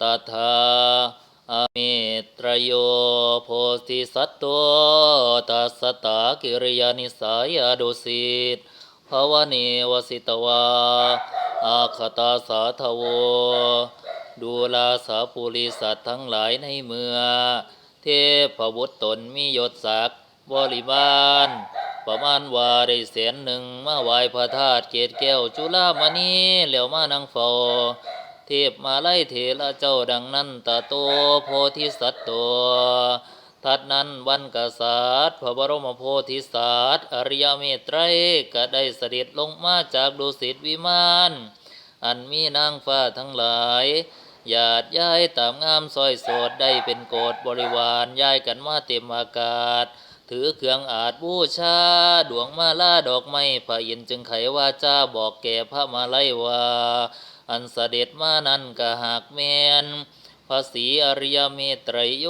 ตถาอเมตรโยโพธิสัตโตตัสตากิริยานิสายาดุสิตภวเนวสิตวา อาคตาสาทโว ดูลาสาปุริสัตทั้งหลายในเมืองเทพบุตรตนมียศศักดิ์บริบาล ประมาณว่าได้แสนหนึ่งมาไหวพระธาตุเกศแก้วจุฬามณีแล้วมานังเฝ้า เทพมาไล่เถระเจ้าดังนั้นตาโตโพธิสัตว์ตัวทัดนั้นวันกษัตริย์พระบรมโพธิสัตว์อริยเมตไตรก็ได้เสด็จลงมาจากดุสิตวิมาน อันมีนางฟ้าทั้งหลายหยาดย้ายตามงามซอยโสดได้เป็นโกดบริวารย้ายกันมาเต็มอากาศ ถือเครื่องอาจบูชา ดวงมาลาดอกไม้พระอินจึงไขว่าจ้าบอกแก่พระมาไลยว่า อันเสด็จมานั้นก็หากแมนภาษีอริยเมตไตรโย